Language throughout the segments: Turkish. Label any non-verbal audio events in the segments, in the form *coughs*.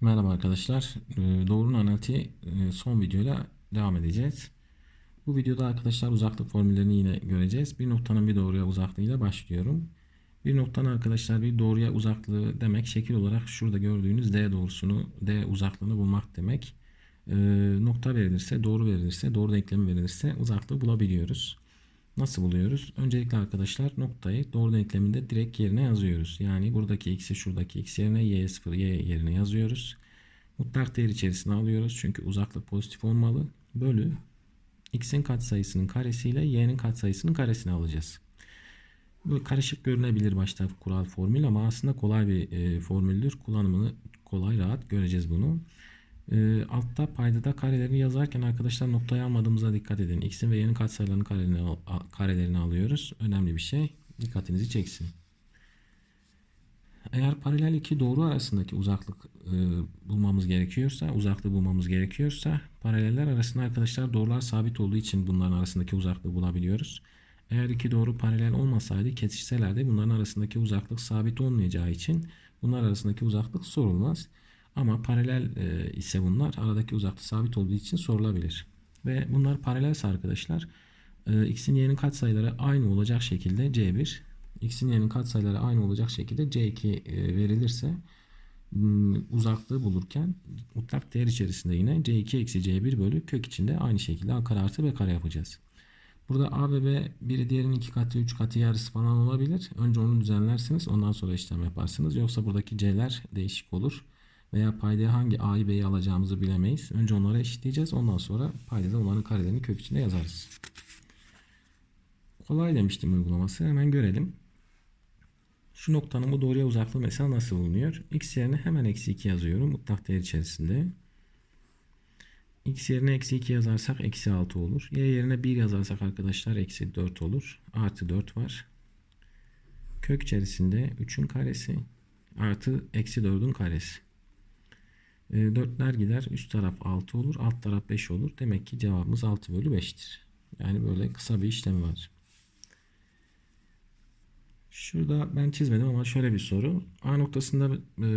Merhaba arkadaşlar. Ee, Doğrunun analitiği e, son videoyla devam edeceğiz. Bu videoda arkadaşlar uzaklık formüllerini yine göreceğiz. Bir noktanın bir doğruya uzaklığıyla başlıyorum. Bir noktanın arkadaşlar bir doğruya uzaklığı demek şekil olarak şurada gördüğünüz D doğrusunu, D uzaklığını bulmak demek. Ee, nokta verilirse, doğru verilirse, doğru denklemi verilirse uzaklığı bulabiliyoruz. Nasıl buluyoruz? Öncelikle arkadaşlar noktayı doğru denkleminde direkt yerine yazıyoruz. Yani buradaki x'i şuradaki x yerine y0 y yerine yazıyoruz. Mutlak değer içerisine alıyoruz. Çünkü uzaklık pozitif olmalı. Bölü x'in katsayısının karesiyle y'nin katsayısının karesini alacağız. Bu karışık görünebilir başta kural formül ama aslında kolay bir e, formüldür. Kullanımını kolay rahat göreceğiz bunu. E, altta paydada karelerini yazarken arkadaşlar noktayı almadığımıza dikkat edin. X'in ve y'nin katsayılarının karelerini, karelerini alıyoruz. Önemli bir şey. Dikkatinizi çeksin. Eğer paralel iki doğru arasındaki uzaklık e, bulmamız gerekiyorsa, uzaklığı bulmamız gerekiyorsa paraleller arasında arkadaşlar doğrular sabit olduğu için bunların arasındaki uzaklığı bulabiliyoruz. Eğer iki doğru paralel olmasaydı kesişselerdi bunların arasındaki uzaklık sabit olmayacağı için bunlar arasındaki uzaklık sorulmaz. Ama paralel e, ise bunlar aradaki uzaklık sabit olduğu için sorulabilir. Ve bunlar paralelse arkadaşlar e, x'in y'nin katsayıları aynı olacak şekilde c1 x'in y'nin katsayıları aynı olacak şekilde c2 e, verilirse m, uzaklığı bulurken mutlak değer içerisinde yine c2 eksi c1 bölü kök içinde aynı şekilde a kare artı b kare yapacağız. Burada a ve b biri diğerinin iki katı, üç katı yarısı falan olabilir. Önce onu düzenlersiniz. Ondan sonra işlem yaparsınız. Yoksa buradaki c'ler değişik olur. Veya paydaya hangi a'yı b'yi alacağımızı bilemeyiz. Önce onları eşitleyeceğiz. Ondan sonra paydada olanın karelerini kök içinde yazarız. Kolay demiştim uygulaması. Hemen görelim. Şu noktanın bu doğruya uzaklığı mesela nasıl bulunuyor? X yerine hemen eksi 2 yazıyorum. Mutlak değer içerisinde. X yerine eksi 2 yazarsak eksi 6 olur. Y yerine 1 yazarsak arkadaşlar eksi 4 olur. Artı 4 var. Kök içerisinde 3'ün karesi artı eksi 4'ün karesi. E, 4'ler gider. Üst taraf 6 olur. Alt taraf 5 olur. Demek ki cevabımız 6 bölü 5'tir. Yani böyle kısa bir işlem var. Şurada ben çizmedim ama şöyle bir soru. A noktasında e,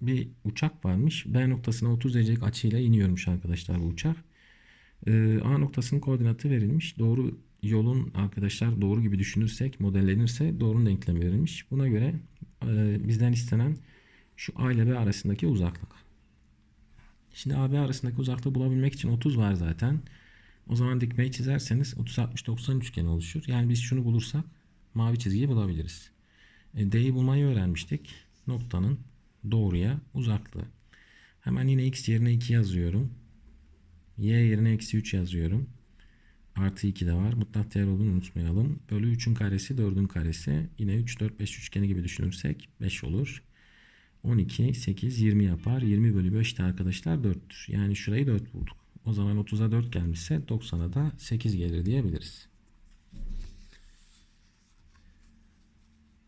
bir uçak varmış. B noktasına 30 derecelik açıyla iniyormuş arkadaşlar bu uçak. E, A noktasının koordinatı verilmiş. Doğru yolun arkadaşlar doğru gibi düşünürsek, modellenirse doğrunun denklemi verilmiş. Buna göre bizden istenen şu A ile B arasındaki uzaklık. Şimdi A B arasındaki uzaklığı bulabilmek için 30 var zaten. O zaman dikmeyi çizerseniz 30 60 90 üçgeni oluşur. Yani biz şunu bulursak mavi çizgiyi bulabiliriz. E, D'yi bulmayı öğrenmiştik. Noktanın doğruya uzaklığı. Hemen yine x yerine 2 yazıyorum. Y yerine eksi 3 yazıyorum. Artı 2 de var. Mutlak değer olduğunu unutmayalım. Bölü 3'ün karesi 4'ün karesi. Yine 3, 4, 5 üçgeni gibi düşünürsek 5 olur. 12, 8, 20 yapar. 20 bölü 5 de arkadaşlar 4'tür. Yani şurayı 4 bulduk. O zaman 30'a 4 gelmişse 90'a da 8 gelir diyebiliriz.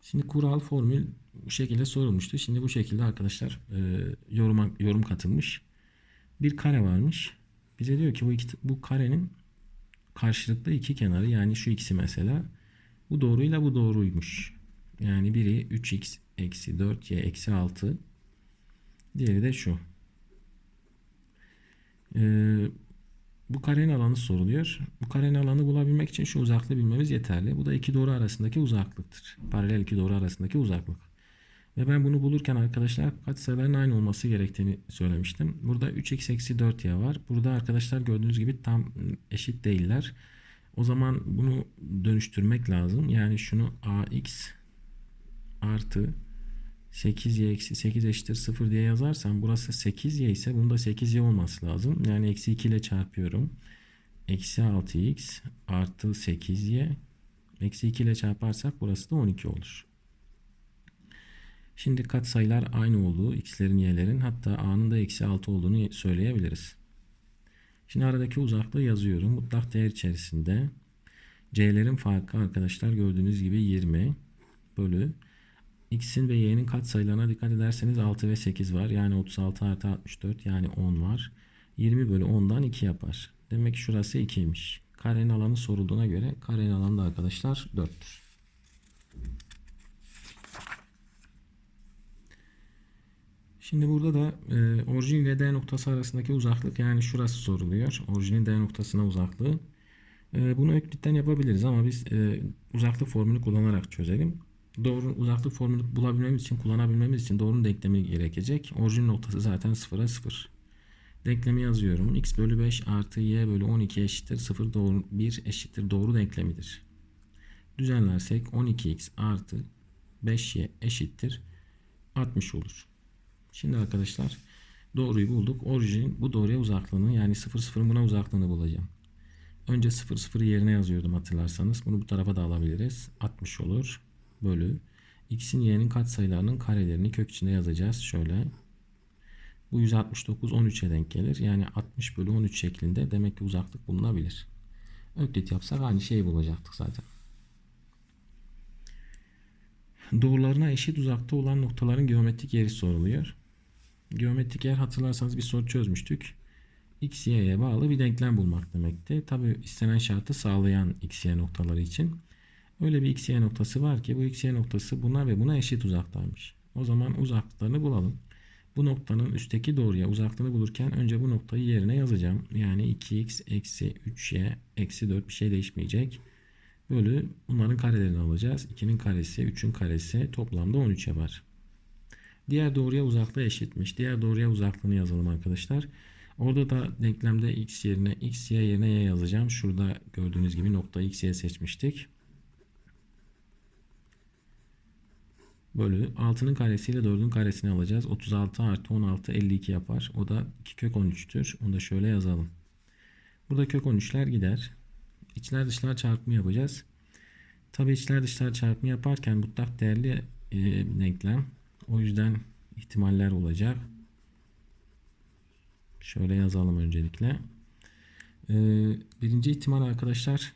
Şimdi kural formül bu şekilde sorulmuştu. Şimdi bu şekilde arkadaşlar e, yoruma, yorum katılmış. Bir kare varmış. Bize diyor ki bu, iki, bu karenin karşılıklı iki kenarı yani şu ikisi mesela bu doğruyla bu doğruymuş. Yani biri 3x eksi 4y eksi 6 diğeri de şu. Ee, bu karenin alanı soruluyor. Bu karenin alanı bulabilmek için şu uzaklığı bilmemiz yeterli. Bu da iki doğru arasındaki uzaklıktır. Paralel iki doğru arasındaki uzaklık. Ve ben bunu bulurken arkadaşlar katsayıların aynı olması gerektiğini söylemiştim. Burada 3x eksi 4y var. Burada arkadaşlar gördüğünüz gibi tam eşit değiller. O zaman bunu dönüştürmek lazım. Yani şunu ax artı 8y eksi 8 eşittir 0 diye yazarsam burası 8y ise bunda 8y olması lazım. Yani eksi 2 ile çarpıyorum. Eksi 6x artı 8y eksi 2 ile çarparsak burası da 12 olur. Şimdi katsayılar aynı olduğu x'lerin y'lerin hatta a'nın da eksi 6 olduğunu söyleyebiliriz. Şimdi aradaki uzaklığı yazıyorum. Mutlak değer içerisinde c'lerin farkı arkadaşlar gördüğünüz gibi 20 bölü x'in ve y'nin katsayılarına dikkat ederseniz 6 ve 8 var. Yani 36 artı 64 yani 10 var. 20 bölü 10'dan 2 yapar. Demek ki şurası 2'ymiş. Karenin alanı sorulduğuna göre karenin alanı da arkadaşlar 4'tür. Şimdi burada da e, orijin ile D noktası arasındaki uzaklık yani şurası soruluyor. Orijinin D noktasına uzaklığı. E, bunu Öklit'ten yapabiliriz ama biz e, uzaklık formülü kullanarak çözelim. Doğru uzaklık formülü bulabilmemiz için, kullanabilmemiz için doğrunun denklemi gerekecek. Orijin noktası zaten 0'a 0. Denklemi yazıyorum. x bölü 5 artı y bölü 12 eşittir 0 doğru 1 eşittir doğru denklemidir. Düzenlersek 12x artı 5y eşittir 60 olur. Şimdi arkadaşlar doğruyu bulduk. Orijin bu doğruya uzaklığını yani 0 0'ın buna uzaklığını bulacağım. Önce 0 0'ı yerine yazıyordum hatırlarsanız. Bunu bu tarafa da alabiliriz. 60 olur. Bölü. X'in y'nin katsayılarının karelerini kök içinde yazacağız. Şöyle. Bu 169 13'e denk gelir. Yani 60 bölü 13 şeklinde demek ki uzaklık bulunabilir. Öklit yapsak aynı şeyi bulacaktık zaten. Doğrularına eşit uzakta olan noktaların geometrik yeri soruluyor. Geometrik yer hatırlarsanız bir soru çözmüştük. X, Y'ye bağlı bir denklem bulmak demekti. Tabi istenen şartı sağlayan X, Y noktaları için. Öyle bir X, Y noktası var ki bu X, Y noktası buna ve buna eşit uzaktaymış. O zaman uzaklıklarını bulalım. Bu noktanın üstteki doğruya uzaklığını bulurken önce bu noktayı yerine yazacağım. Yani 2x eksi 3y eksi 4 bir şey değişmeyecek. Bölü bunların karelerini alacağız. 2'nin karesi 3'ün karesi toplamda 13 yapar. Diğer doğruya uzaklığı eşitmiş. Diğer doğruya uzaklığını yazalım arkadaşlar. Orada da denklemde x yerine x y yerine y yazacağım. Şurada gördüğünüz gibi nokta x y seçmiştik. Bölü 6'nın karesiyle 4'ün karesini alacağız. 36 artı 16 52 yapar. O da 2 kök 13'tür. Onu da şöyle yazalım. Burada kök 13'ler gider. İçler dışlar çarpımı yapacağız. Tabi içler dışlar çarpımı yaparken mutlak değerli e, denklem. O yüzden ihtimaller olacak. Şöyle yazalım öncelikle. E, birinci ihtimal arkadaşlar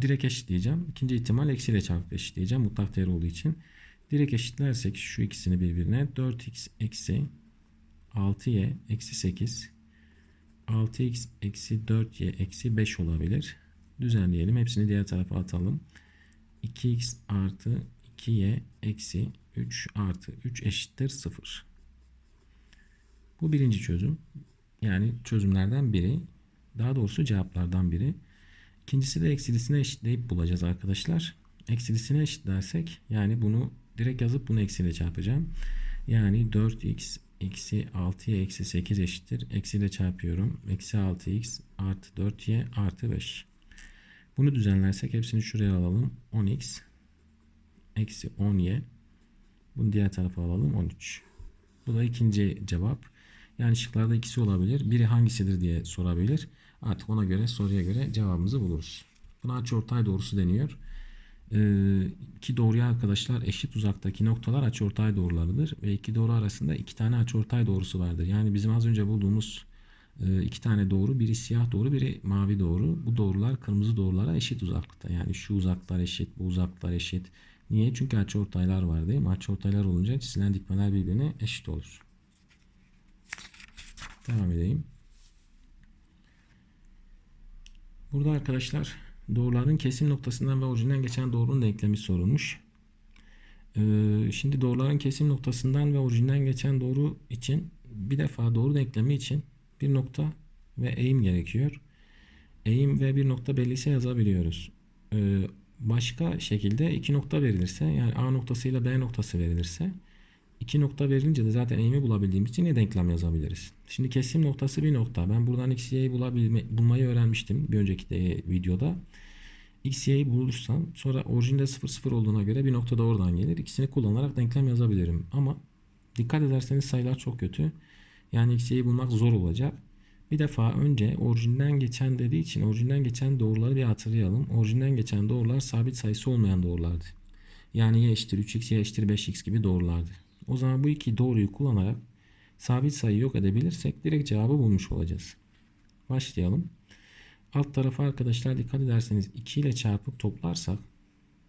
direkt eşitleyeceğim. İkinci ihtimal eksiyle çarpıp eşitleyeceğim. Mutlak değer olduğu için. Direkt eşitlersek şu ikisini birbirine 4x eksi 6y eksi 8 6x eksi 4y eksi 5 olabilir. Düzenleyelim. Hepsini diğer tarafa atalım. 2x artı 2y eksi 3 artı 3 eşittir 0. Bu birinci çözüm. Yani çözümlerden biri. Daha doğrusu cevaplardan biri. İkincisi de eksilisine eşitleyip bulacağız arkadaşlar. Eksilisine eşitlersek yani bunu direkt yazıp bunu eksiyle çarpacağım. Yani 4x eksi 6y eksi 8 eşittir. Eksiyle çarpıyorum. Eksi 6x artı 4y artı 5. Bunu düzenlersek hepsini şuraya alalım. 10x eksi 10y. Bunu diğer tarafa alalım. 13. Bu da ikinci cevap. Yani şıklarda ikisi olabilir. Biri hangisidir diye sorabilir. Artık ona göre soruya göre cevabımızı buluruz. Buna açıortay doğrusu deniyor. Ee, iki doğruya arkadaşlar eşit uzaktaki noktalar açıortay doğrularıdır. Ve iki doğru arasında iki tane açıortay doğrusu vardır. Yani bizim az önce bulduğumuz e, iki tane doğru. Biri siyah doğru biri mavi doğru. Bu doğrular kırmızı doğrulara eşit uzaklıkta. Yani şu uzaklar eşit bu uzaklar eşit. Niye? Çünkü açıortaylar var değil mi? Açıortaylar olunca çizilen dikmeler birbirine eşit olur. Devam edeyim. Burada arkadaşlar doğruların kesim noktasından ve orijinden geçen doğrunun denklemi sorulmuş. Ee, şimdi doğruların kesim noktasından ve orijinden geçen doğru için bir defa doğru denklemi için bir nokta ve eğim gerekiyor. Eğim ve bir nokta belliyse yazabiliyoruz. Ee, başka şekilde iki nokta verilirse yani A noktasıyla B noktası verilirse iki nokta verilince de zaten eğimi bulabildiğimiz için ne denklem yazabiliriz. Şimdi kesim noktası bir nokta. Ben buradan x, y'yi bulabilme, bulmayı öğrenmiştim bir önceki de videoda. x, y'yi bulursam sonra orijinde 0, 0 olduğuna göre bir nokta da oradan gelir. İkisini kullanarak denklem yazabilirim. Ama dikkat ederseniz sayılar çok kötü. Yani x, y'yi bulmak zor olacak. Bir defa önce orijinden geçen dediği için orijinden geçen doğruları bir hatırlayalım. Orijinden geçen doğrular sabit sayısı olmayan doğrulardı. Yani y eşittir 3x, y eşittir 5x gibi doğrulardı. O zaman bu iki doğruyu kullanarak sabit sayı yok edebilirsek direkt cevabı bulmuş olacağız. Başlayalım. Alt tarafa arkadaşlar dikkat ederseniz 2 ile çarpıp toplarsak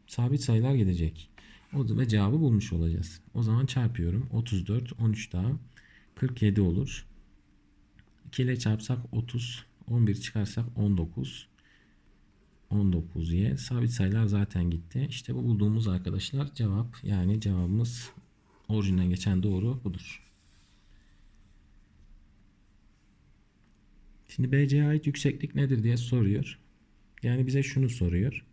sabit sayılar gidecek. O da ve cevabı bulmuş olacağız. O zaman çarpıyorum. 34, 13 daha 47 olur. 2 ile çarpsak 30, 11 çıkarsak 19. 19y. Sabit sayılar zaten gitti. İşte bu bulduğumuz arkadaşlar cevap. Yani cevabımız Orijinden geçen doğru budur. Şimdi BC'ye ait yükseklik nedir diye soruyor. Yani bize şunu soruyor.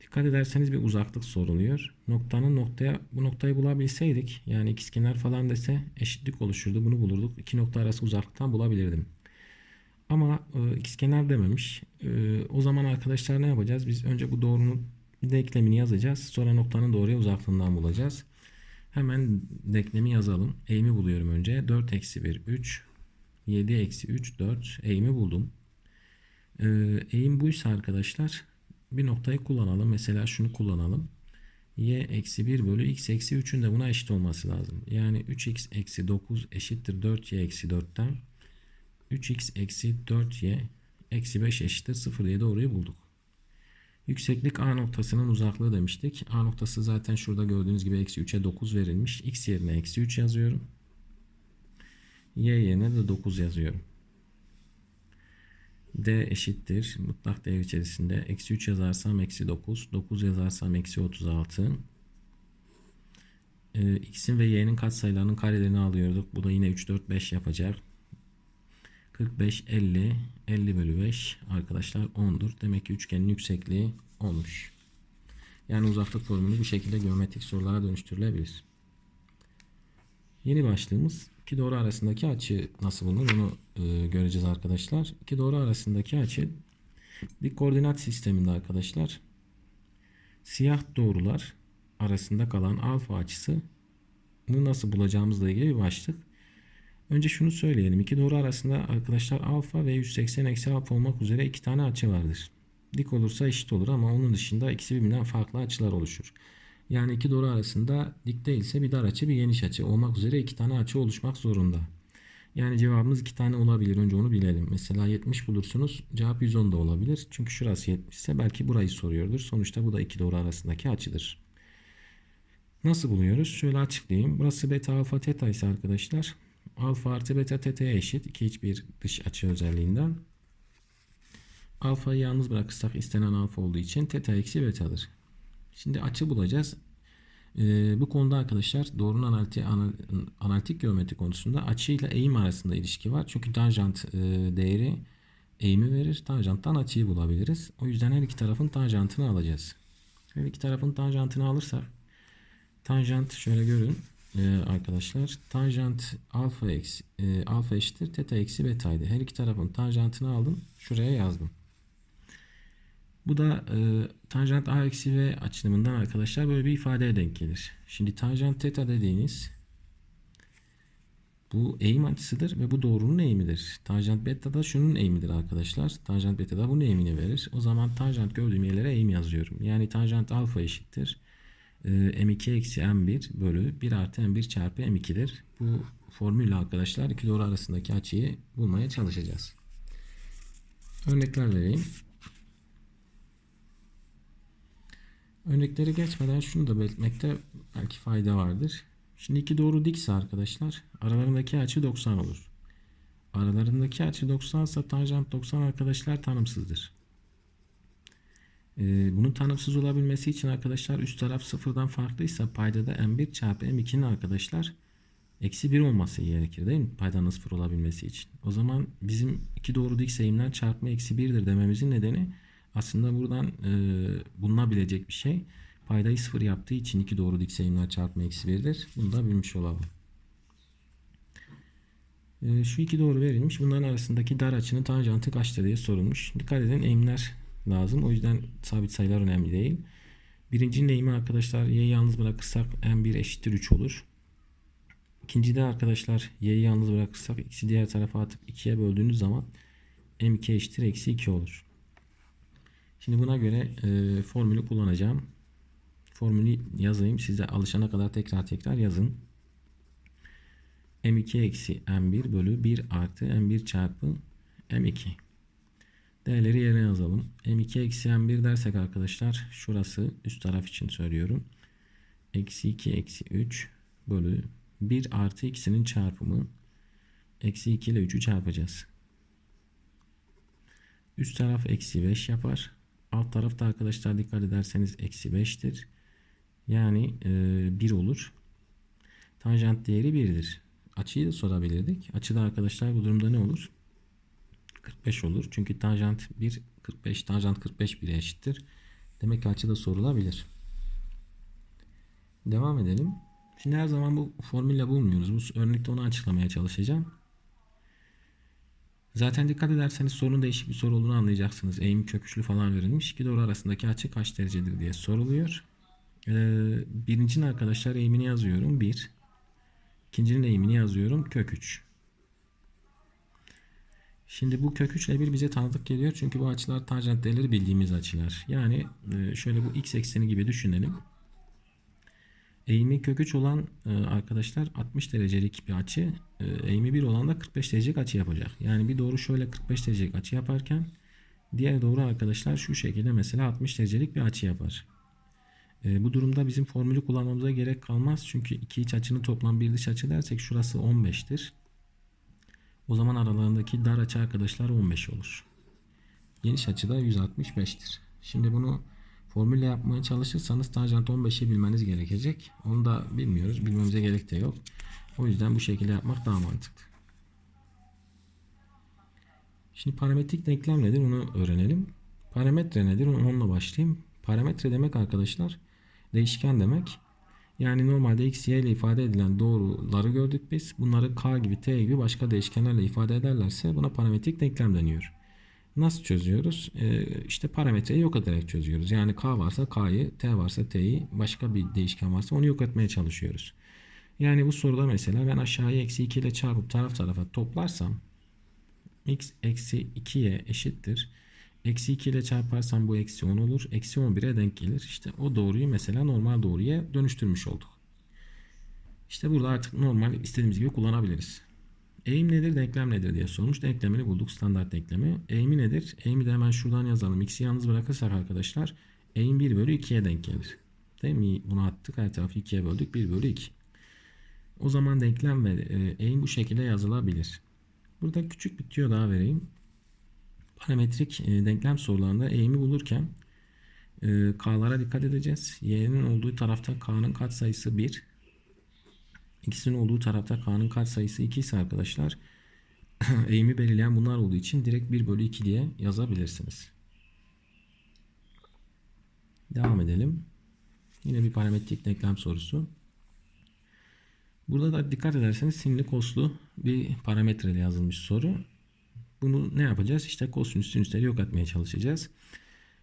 Dikkat ederseniz bir uzaklık soruluyor. Noktanın noktaya bu noktayı bulabilseydik yani ikizkenar falan dese eşitlik oluşurdu. Bunu bulurduk. İki nokta arası uzaklıktan bulabilirdim. Ama e, ikizkenar dememiş. E, o zaman arkadaşlar ne yapacağız? Biz önce bu doğrunun denklemini yazacağız. Sonra noktanın doğruya uzaklığından bulacağız. Hemen denklemi yazalım. Eğimi buluyorum önce. 4 eksi 1 3 7 eksi 3 4 eğimi buldum. E, eğim buysa arkadaşlar bir noktayı kullanalım. Mesela şunu kullanalım. y eksi 1 bölü x eksi 3'ün de buna eşit olması lazım. Yani 3x eksi 9 eşittir 4y eksi 4'ten 3x eksi 4y eksi 5 eşittir 0 diye doğruyu bulduk. Yükseklik A noktasının uzaklığı demiştik. A noktası zaten şurada gördüğünüz gibi eksi 3'e 9 verilmiş. X yerine eksi 3 yazıyorum. Y yerine de 9 yazıyorum. D eşittir. Mutlak değer içerisinde. Eksi 3 yazarsam eksi 9. 9 yazarsam eksi 36. Ee, X'in ve Y'nin katsayılarının karelerini alıyorduk. Bu da yine 3, 4, 5 yapacak. 45, 50, 50 bölü 5 arkadaşlar 10'dur. Demek ki üçgenin yüksekliği 10'muş. Yani uzaklık formülü bu şekilde geometrik sorulara dönüştürülebilir. Yeni başlığımız iki doğru arasındaki açı nasıl bulunur onu e, göreceğiz arkadaşlar. İki doğru arasındaki açı bir koordinat sisteminde arkadaşlar siyah doğrular arasında kalan alfa açısını nasıl bulacağımızla ilgili bir başlık. Önce şunu söyleyelim. İki doğru arasında arkadaşlar alfa ve 180 eksi alfa olmak üzere iki tane açı vardır. Dik olursa eşit olur ama onun dışında ikisi birbirinden farklı açılar oluşur. Yani iki doğru arasında dik değilse bir dar açı bir geniş açı olmak üzere iki tane açı oluşmak zorunda. Yani cevabımız iki tane olabilir. Önce onu bilelim. Mesela 70 bulursunuz. Cevap 110 da olabilir. Çünkü şurası 70 ise belki burayı soruyordur. Sonuçta bu da iki doğru arasındaki açıdır. Nasıl buluyoruz? Şöyle açıklayayım. Burası beta alfa teta ise arkadaşlar alfa artı beta teta'ya eşit. İki hiçbir dış açı özelliğinden. Alfayı yalnız bırakırsak istenen alfa olduğu için teta eksi beta'dır. Şimdi açı bulacağız. Ee, bu konuda arkadaşlar doğrunun analitik, analitik geometri konusunda açı ile eğim arasında ilişki var. Çünkü tanjant e, değeri eğimi verir. Tanjanttan açıyı bulabiliriz. O yüzden her iki tarafın tanjantını alacağız. Her iki tarafın tanjantını alırsak tanjant şöyle görün e, arkadaşlar. Tanjant alfa eksi e, alfa eşittir teta eksi betaydı. Her iki tarafın tanjantını aldım. Şuraya yazdım. Bu da e, tanjant a eksi v açılımından arkadaşlar böyle bir ifadeye denk gelir. Şimdi tanjant teta dediğiniz bu eğim açısıdır ve bu doğrunun eğimidir. Tanjant beta da şunun eğimidir arkadaşlar. Tanjant beta da bunun eğimini verir. O zaman tanjant gördüğüm yerlere eğim yazıyorum. Yani tanjant alfa eşittir. E, m2 eksi m1 bölü 1 artı m1 çarpı m2'dir. Bu formülle arkadaşlar iki doğru arasındaki açıyı bulmaya çalışacağız. Örnekler vereyim. Örneklere geçmeden şunu da belirtmekte belki fayda vardır. Şimdi iki doğru dikse arkadaşlar aralarındaki açı 90 olur. Aralarındaki açı 90 ise tanjant 90 arkadaşlar tanımsızdır. Ee, bunun tanımsız olabilmesi için arkadaşlar üst taraf sıfırdan farklıysa payda da m1 çarpı m2'nin arkadaşlar eksi 1 olması gerekir değil mi? Paydanın sıfır olabilmesi için. O zaman bizim iki doğru dik sayımlar çarpma eksi 1'dir dememizin nedeni aslında buradan e, bulunabilecek bir şey. Paydayı sıfır yaptığı için iki doğru dik sayımlar çarpma eksi 1'dir. Bunu da bilmiş olalım. E, şu iki doğru verilmiş. Bunların arasındaki dar açının tanjantı kaçtır diye sorulmuş. Dikkat edin eğimler lazım. O yüzden sabit sayılar önemli değil. Birincinin eğimi arkadaşlar y'yi yalnız bırakırsak m1 eşittir 3 olur. İkincide arkadaşlar y'yi yalnız bırakırsak x'i diğer tarafa atıp 2'ye böldüğünüz zaman m2 eşittir eksi 2 olur. Şimdi buna göre e, formülü kullanacağım. Formülü yazayım. Size alışana kadar tekrar tekrar yazın. M2 eksi M1 bölü 1 artı M1 çarpı M2. Değerleri yerine yazalım. M2 eksi M1 dersek arkadaşlar şurası üst taraf için söylüyorum. Eksi 2 eksi 3 bölü 1 artı ikisinin çarpımı. Eksi 2 ile 3'ü çarpacağız. Üst taraf eksi 5 yapar. Alt tarafta arkadaşlar dikkat ederseniz eksi 5'tir. Yani e, 1 olur. Tanjant değeri 1'dir. Açıyı da sorabilirdik. Açıda arkadaşlar bu durumda ne olur? 45 olur. Çünkü tanjant 1 45 tanjant 45 1'e eşittir. Demek ki açı da sorulabilir. Devam edelim. Şimdi her zaman bu formülle bulmuyoruz. Bu örnekte onu açıklamaya çalışacağım. Zaten dikkat ederseniz sorunun değişik bir soru olduğunu anlayacaksınız. Eğim köküçlü falan verilmiş. İki doğru arasındaki açı kaç derecedir diye soruluyor. Ee, birincinin arkadaşlar eğimini yazıyorum. 1. İkincinin eğimini yazıyorum. Kök 3. Şimdi bu kök 3 ile 1 bize tanıdık geliyor. Çünkü bu açılar tanjant değerleri bildiğimiz açılar. Yani e, şöyle bu x ekseni gibi düşünelim. Eğimi kök 3 olan e, arkadaşlar 60 derecelik bir açı. E, eğimi 1 olan da 45 derecelik açı yapacak. Yani bir doğru şöyle 45 derecelik açı yaparken diğer doğru arkadaşlar şu şekilde mesela 60 derecelik bir açı yapar. Bu durumda bizim formülü kullanmamıza gerek kalmaz. Çünkü iki iç açının toplam bir dış açı dersek şurası 15'tir. O zaman aralarındaki dar açı arkadaşlar 15 olur. Geniş açı da 165'tir. Şimdi bunu formülle yapmaya çalışırsanız tanjant 15'i bilmeniz gerekecek. Onu da bilmiyoruz. Bilmemize gerek de yok. O yüzden bu şekilde yapmak daha mantıklı. Şimdi parametrik denklem nedir onu öğrenelim. Parametre nedir onunla başlayayım. Parametre demek arkadaşlar değişken demek. Yani normalde x, y ile ifade edilen doğruları gördük biz. Bunları k gibi, t gibi başka değişkenlerle ifade ederlerse buna parametrik denklem deniyor. Nasıl çözüyoruz? Ee, işte parametreyi yok ederek çözüyoruz. Yani k varsa k'yı, t varsa t'yi, başka bir değişken varsa onu yok etmeye çalışıyoruz. Yani bu soruda mesela ben aşağıya eksi 2 ile çarpıp taraf tarafa toplarsam x eksi 2'ye eşittir. Eksi 2 ile çarparsam bu eksi 10 olur. Eksi 11'e denk gelir. İşte o doğruyu mesela normal doğruya dönüştürmüş olduk. İşte burada artık normal istediğimiz gibi kullanabiliriz. Eğim nedir, denklem nedir diye sormuş. Denklemini bulduk, standart denklemi. Eğimi nedir? Eğimi de hemen şuradan yazalım. X'i yalnız bırakırsak arkadaşlar eğim 1 bölü 2'ye denk gelir. Değil mi? Bunu attık. Her tarafı 2'ye böldük. 1 bölü 2. O zaman denklem ve e, eğim bu şekilde yazılabilir. Burada küçük bir tüyo daha vereyim. Parametrik e, denklem sorularında eğimi bulurken e, k'lara dikkat edeceğiz. Y'nin olduğu tarafta k'nın katsayısı 1. X'in olduğu tarafta k'nın katsayısı 2 ise arkadaşlar *clears throat* eğimi belirleyen bunlar olduğu için direkt 1 bölü 2 diye yazabilirsiniz. Devam edelim. Yine bir parametrik denklem sorusu. Burada da dikkat ederseniz sinli koslu bir parametreyle yazılmış soru. Bunu ne yapacağız? İşte kosinüs sinüsleri yok etmeye çalışacağız.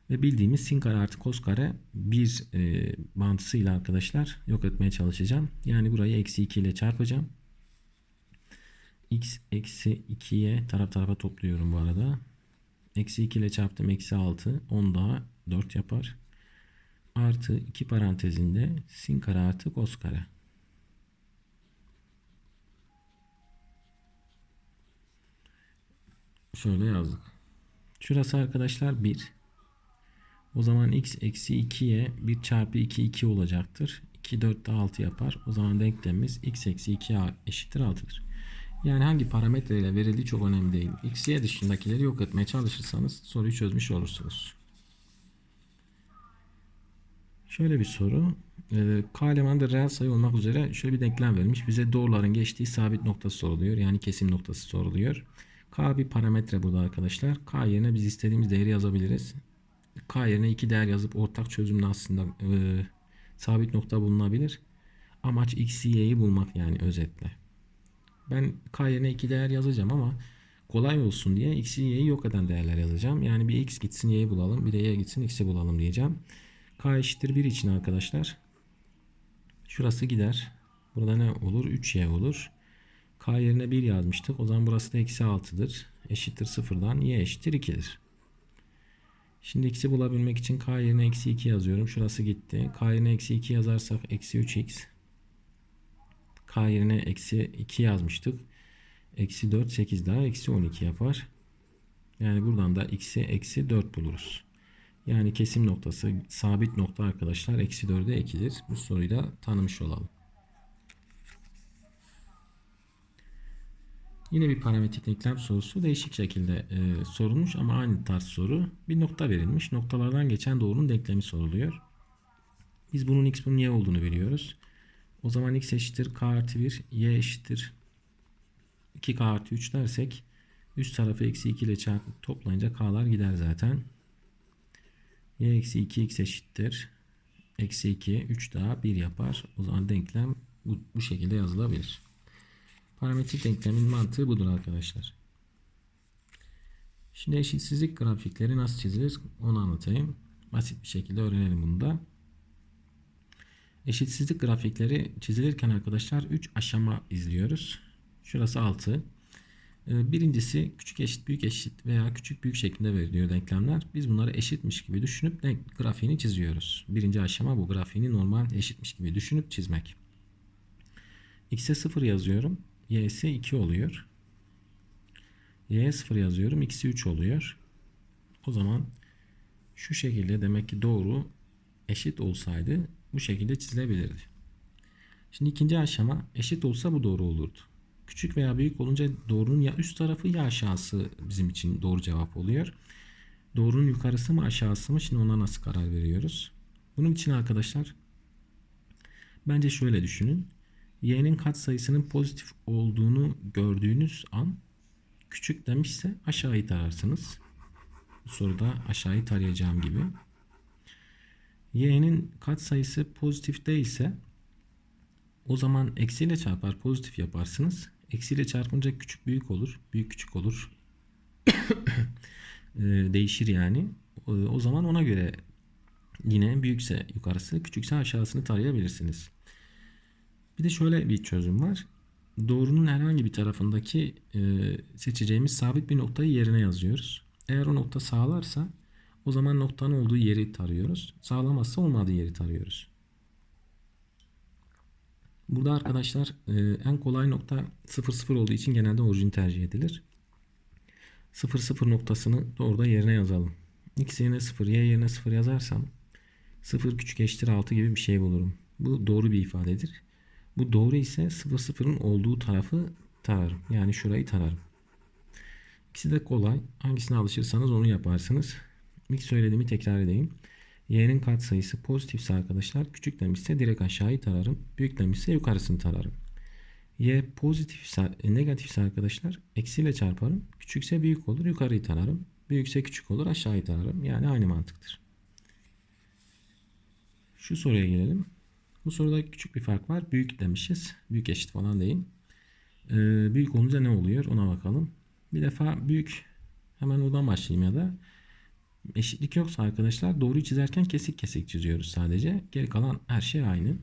Ve bildiğimiz sin kare artı kos kare bir e, mantısıyla arkadaşlar yok etmeye çalışacağım. Yani burayı eksi 2 ile çarpacağım. x eksi 2'ye taraf tarafa topluyorum bu arada. Eksi 2 ile çarptım eksi 6. 10 daha 4 yapar. Artı 2 parantezinde sin kare artı kos kare. Şöyle yazdık. Şurası arkadaşlar 1. O zaman x eksi 2'ye 1 çarpı 2 2 olacaktır. 2 4 de 6 yapar. O zaman denklemimiz x eksi 2 eşittir 6'dır. Yani hangi parametreyle verildiği çok önemli değil. x, y dışındakileri yok etmeye çalışırsanız soruyu çözmüş olursunuz. Şöyle bir soru. Ee, K elemanında reel sayı olmak üzere şöyle bir denklem verilmiş. Bize doğruların geçtiği sabit noktası soruluyor. Yani kesim noktası soruluyor. K bir parametre burada arkadaşlar. K yerine biz istediğimiz değeri yazabiliriz. K yerine iki değer yazıp ortak çözümle aslında e, sabit nokta bulunabilir. Amaç x, y'yi bulmak yani özetle. Ben K yerine iki değer yazacağım ama kolay olsun diye x, y'yi yok eden değerler yazacağım. Yani bir x gitsin y'yi bulalım. Bir de y gitsin x'i bulalım diyeceğim. K eşittir 1 için arkadaşlar. Şurası gider. Burada ne olur? 3y olur. K yerine 1 yazmıştık. O zaman burası da eksi 6'dır. Eşittir 0'dan y eşittir 2'dir. Şimdi x'i bulabilmek için k yerine eksi 2 yazıyorum. Şurası gitti. K yerine eksi 2 yazarsak eksi 3x. K yerine eksi 2 yazmıştık. Eksi 4 8 daha eksi 12 yapar. Yani buradan da x'i eksi 4 buluruz. Yani kesim noktası sabit nokta arkadaşlar eksi 4'e ekilir. Bu soruyu da tanımış olalım. Yine bir parametrik denklem sorusu değişik şekilde e, sorulmuş ama aynı tarz soru. Bir nokta verilmiş. Noktalardan geçen doğrunun denklemi soruluyor. Biz bunun x bunun y olduğunu biliyoruz. O zaman x eşittir k artı 1, y eşittir 2k artı 3 dersek Üst tarafı eksi 2 ile çarpıp toplayınca k'lar gider zaten. y eksi 2 x eşittir. Eksi 2 3 daha 1 yapar. O zaman denklem bu, bu şekilde yazılabilir. Parametrik denklemin mantığı budur arkadaşlar. Şimdi eşitsizlik grafikleri nasıl çizilir onu anlatayım. Basit bir şekilde öğrenelim bunu da. Eşitsizlik grafikleri çizilirken arkadaşlar 3 aşama izliyoruz. Şurası 6. Birincisi küçük eşit büyük eşit veya küçük büyük şeklinde veriliyor denklemler. Biz bunları eşitmiş gibi düşünüp denk grafiğini çiziyoruz. Birinci aşama bu grafiğini normal eşitmiş gibi düşünüp çizmek. X'e 0 yazıyorum. Y'si 2 oluyor. Y'ye 0 yazıyorum. X'i 3 oluyor. O zaman şu şekilde demek ki doğru eşit olsaydı bu şekilde çizilebilirdi. Şimdi ikinci aşama eşit olsa bu doğru olurdu. Küçük veya büyük olunca doğrunun ya üst tarafı ya aşağısı bizim için doğru cevap oluyor. Doğrunun yukarısı mı aşağısı mı şimdi ona nasıl karar veriyoruz? Bunun için arkadaşlar bence şöyle düşünün. Y'nin katsayısının pozitif olduğunu gördüğünüz an küçük demişse aşağıyı tararsınız. Bu soruda aşağıyı tarayacağım gibi. Y'nin katsayısı pozitif değilse o zaman eksiyle çarpar pozitif yaparsınız. Eksiyle çarpınca küçük büyük olur. Büyük küçük olur. *coughs* değişir yani. O zaman ona göre yine büyükse yukarısı küçükse aşağısını tarayabilirsiniz. Bir de şöyle bir çözüm var. Doğrunun herhangi bir tarafındaki e, seçeceğimiz sabit bir noktayı yerine yazıyoruz. Eğer o nokta sağlarsa o zaman noktanın olduğu yeri tarıyoruz. Sağlamazsa olmadığı yeri tarıyoruz. Burada arkadaşlar e, en kolay nokta 0 0 olduğu için genelde orijin tercih edilir. 0 0 noktasını da orada yerine yazalım. X yerine 0, Y yerine 0 yazarsam 0 küçük eşittir 6 gibi bir şey bulurum. Bu doğru bir ifadedir. Bu doğru ise 0 0'ın olduğu tarafı tararım. Yani şurayı tararım. İkisi de kolay. Hangisine alışırsanız onu yaparsınız. İlk söylediğimi tekrar edeyim. Y'nin katsayısı pozitifse arkadaşlar küçük demişse direkt aşağıyı tararım. Büyük demişse yukarısını tararım. Y pozitifse negatifse arkadaşlar eksiyle çarparım. Küçükse büyük olur yukarıyı tararım. Büyükse küçük olur aşağıyı tararım. Yani aynı mantıktır. Şu soruya gelelim. Bu soruda küçük bir fark var. Büyük demişiz. Büyük eşit falan değil. Ee, büyük olunca ne oluyor ona bakalım. Bir defa büyük hemen oradan başlayayım ya da eşitlik yoksa arkadaşlar doğruyu çizerken kesik kesik çiziyoruz sadece. Geri kalan her şey aynı.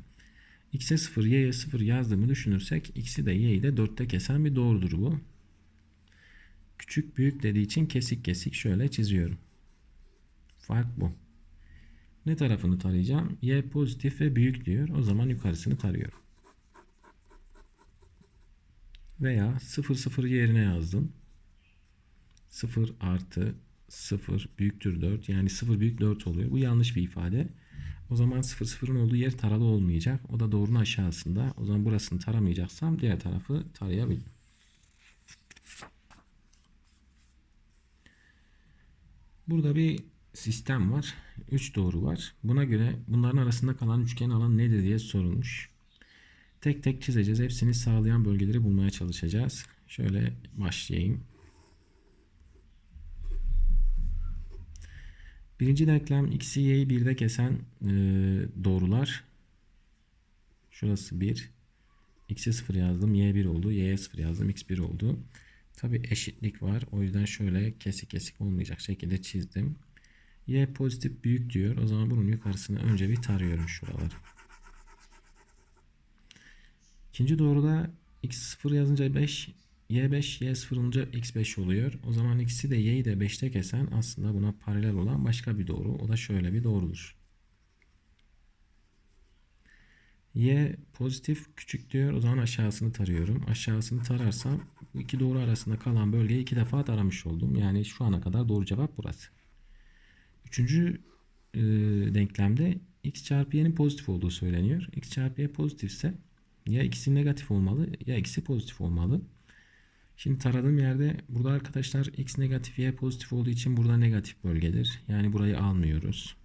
X'e 0, Y'ye 0 yazdığımı düşünürsek X'i de Y'yi de 4'te kesen bir doğrudur bu. Küçük büyük dediği için kesik kesik şöyle çiziyorum. Fark bu. Ne tarafını tarayacağım? Y pozitif ve büyük diyor. O zaman yukarısını tarıyorum. Veya 0 0 yerine yazdım. 0 artı 0 büyüktür 4. Yani 0 büyük 4 oluyor. Bu yanlış bir ifade. O zaman 0 0'ın olduğu yer taralı olmayacak. O da doğrunun aşağısında. O zaman burasını taramayacaksam diğer tarafı tarayabilirim. Burada bir sistem var. 3 doğru var. Buna göre bunların arasında kalan üçgen alan nedir diye sorulmuş. Tek tek çizeceğiz. Hepsini sağlayan bölgeleri bulmaya çalışacağız. Şöyle başlayayım. Birinci denklem x'i y'yi 1'de kesen e, doğrular. Şurası 1. x'e 0 yazdım. y 1 oldu. y'ye 0 yazdım. x 1 oldu. Tabi eşitlik var. O yüzden şöyle kesik kesik olmayacak şekilde çizdim. Y pozitif büyük diyor. O zaman bunun yukarısını önce bir tarıyorum şuraları. İkinci doğruda x0 yazınca 5, y5, y0 olunca x5 oluyor. O zaman x'i de y'yi de 5'te kesen aslında buna paralel olan başka bir doğru. O da şöyle bir doğrudur. Y pozitif küçük diyor. O zaman aşağısını tarıyorum. Aşağısını tararsam iki doğru arasında kalan bölgeyi iki defa taramış oldum. Yani şu ana kadar doğru cevap burası. Üçüncü e, denklemde x çarpı y'nin pozitif olduğu söyleniyor. x çarpı y pozitifse ya x'i negatif olmalı ya x'i pozitif olmalı. Şimdi taradığım yerde burada arkadaşlar x negatif y pozitif olduğu için burada negatif bölgedir. Yani burayı almıyoruz.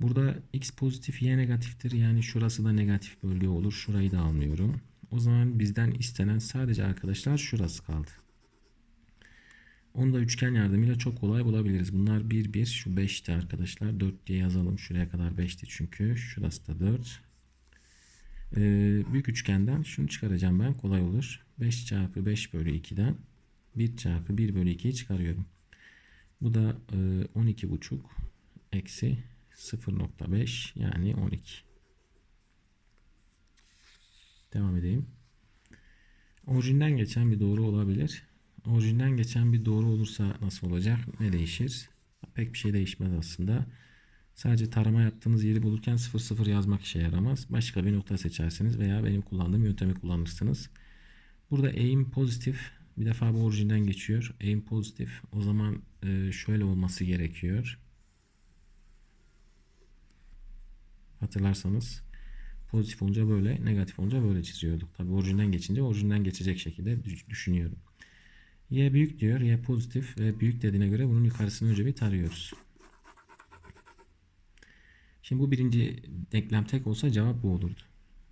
Burada x pozitif y negatiftir. Yani şurası da negatif bölge olur. Şurayı da almıyorum. O zaman bizden istenen sadece arkadaşlar şurası kaldı. Onu da üçgen yardımıyla çok kolay bulabiliriz. Bunlar 1 1 şu 5'ti arkadaşlar. 4 diye yazalım. Şuraya kadar 5'ti çünkü. Şurası da 4. Ee, büyük üçgenden şunu çıkaracağım ben. Kolay olur. 5 çarpı 5 bölü 2'den 1 çarpı 1 bölü 2'yi çıkarıyorum. Bu da e, 12 buçuk eksi 0.5 yani 12. Devam edeyim. Orijinden geçen bir doğru olabilir. Orijinden geçen bir doğru olursa nasıl olacak? Ne değişir? Pek bir şey değişmez aslında. Sadece tarama yaptığınız yeri bulurken 00 yazmak işe yaramaz. Başka bir nokta seçersiniz veya benim kullandığım yöntemi kullanırsınız. Burada aim pozitif. Bir defa bu orijinden geçiyor. Aim pozitif. O zaman e, şöyle olması gerekiyor. Hatırlarsanız pozitif olunca böyle, negatif olunca böyle çiziyorduk. Tabi orijinden geçince orijinden geçecek şekilde düşünüyorum. Y büyük diyor. Y pozitif ve büyük dediğine göre bunun yukarısını önce bir tarıyoruz. Şimdi bu birinci denklem tek olsa cevap bu olurdu.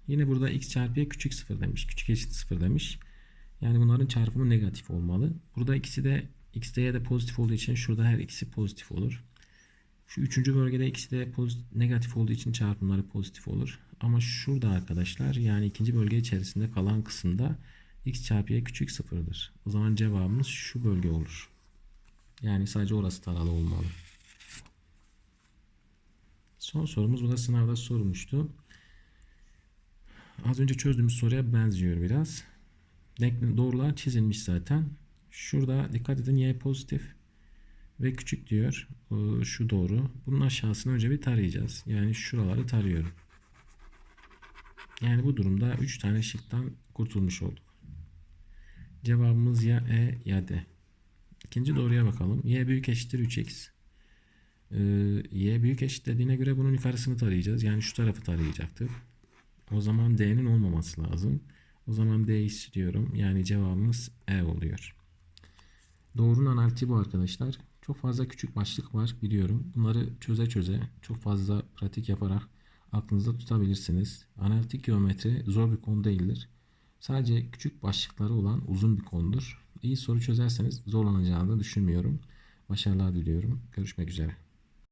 Yine burada x çarpı y küçük sıfır demiş. Küçük eşit sıfır demiş. Yani bunların çarpımı negatif olmalı. Burada ikisi de x de y de pozitif olduğu için şurada her ikisi pozitif olur. Şu üçüncü bölgede ikisi de pozitif, negatif olduğu için çarpımları pozitif olur. Ama şurada arkadaşlar yani ikinci bölge içerisinde kalan kısımda x çarpı y küçük sıfırdır. O zaman cevabımız şu bölge olur. Yani sadece orası taralı olmalı. Son sorumuz bu da sınavda sorulmuştu. Az önce çözdüğümüz soruya benziyor biraz. Doğrular çizilmiş zaten. Şurada dikkat edin y pozitif ve küçük diyor. Şu doğru. Bunun aşağısını önce bir tarayacağız. Yani şuraları tarıyorum. Yani bu durumda 3 tane şıktan kurtulmuş olduk. Cevabımız ya E ya D. İkinci doğruya bakalım. Y büyük eşittir 3x. Ee, y büyük eşit dediğine göre bunun yukarısını tarayacağız. Yani şu tarafı tarayacaktık. O zaman D'nin olmaması lazım. O zaman D istiyorum. Yani cevabımız E oluyor. Doğrunun analitiği bu arkadaşlar. Çok fazla küçük başlık var biliyorum. Bunları çöze çöze çok fazla pratik yaparak aklınızda tutabilirsiniz. Analitik geometri zor bir konu değildir. Sadece küçük başlıkları olan uzun bir konudur. İyi soru çözerseniz zorlanacağını düşünmüyorum. Başarılar diliyorum. Görüşmek üzere.